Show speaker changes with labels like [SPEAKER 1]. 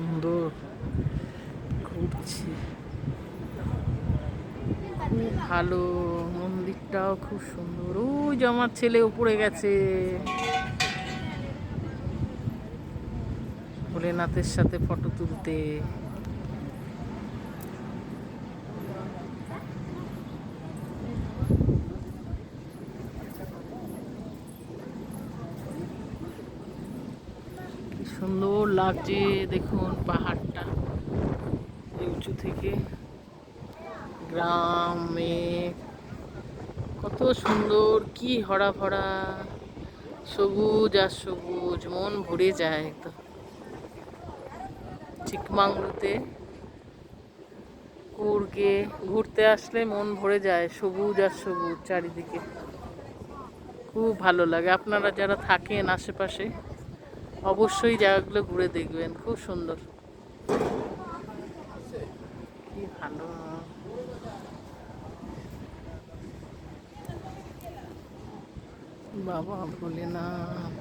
[SPEAKER 1] সুন্দর ঘুরছি খুব ভালো, মন্দিরটাও খুব সুন্দর। ওই যে আমার ছেলে উপরে গেছে। ভোলেনাথের সাথে ফটো তুলতে। সুন্দর লাগছে, দেখুন পাহাড়টা। উঁচু থেকে গ্রামে কত সুন্দর, কি হরা ভরা, সবুজ আর সবুজ, মন ভরে যায় একদম চিকমাংলুতে কুর্গে ঘুরতে আসলে মন ভরে যায়, সবুজ আর সবুজ চারিদিকে। খুব ভালো লাগে। আপনারা যারা থাকেন আশেপাশে অবশ্যই জায়গাগুলো ঘুরে দেখবেন খুব সুন্দর। কি ভালো। বাবা ভোলেনাথ।